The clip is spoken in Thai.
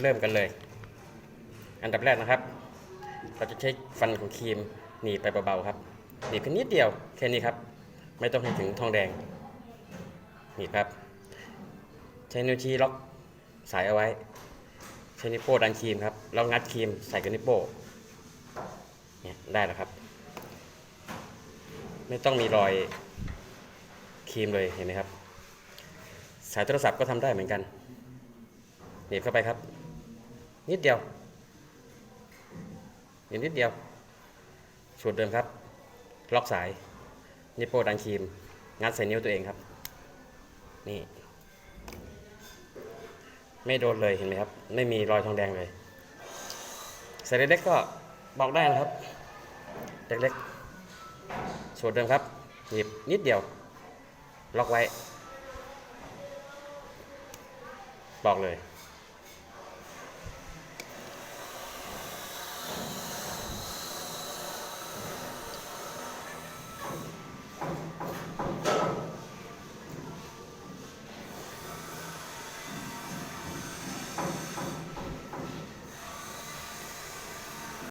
เริ่มกันเลย อันดับแรกนะครับ เราจะใช้ฟันของครีมหนีบไปเบาๆครับหนีบแค่นิดเดียวแค่นี้ครับ ไม่ต้องให้ถึงทองแดงหนีบครับ ใช้นิ้วชี้ล็อกสายเอาไว้ ใช้นิ้วโป้ดันครีมครับแล้วงัดครีมใส่กับนิ้วโป้เนี่ยได้แล้วครับ ไม่ต้องมีรอยครีมเลยเห็นไหมครับ สายโทรศัพท์ก็ทำได้เหมือนกันหนีบเข้าไปครับ นิดเดียวอีกนิดเดียว สูตรเดิมครับ ล็อกสาย นิโปดันครีม งัดใส่นิ้วตัวเองครับ นี่ ไม่โดนเลยเห็นไหมครับ ไม่มีรอยทองแดงเลยสายเล็กๆก็บอกได้นะครับ เล็กๆ สูตรเดิมครับหยิบนิดเดียว ล็อกไว้ บอกเลย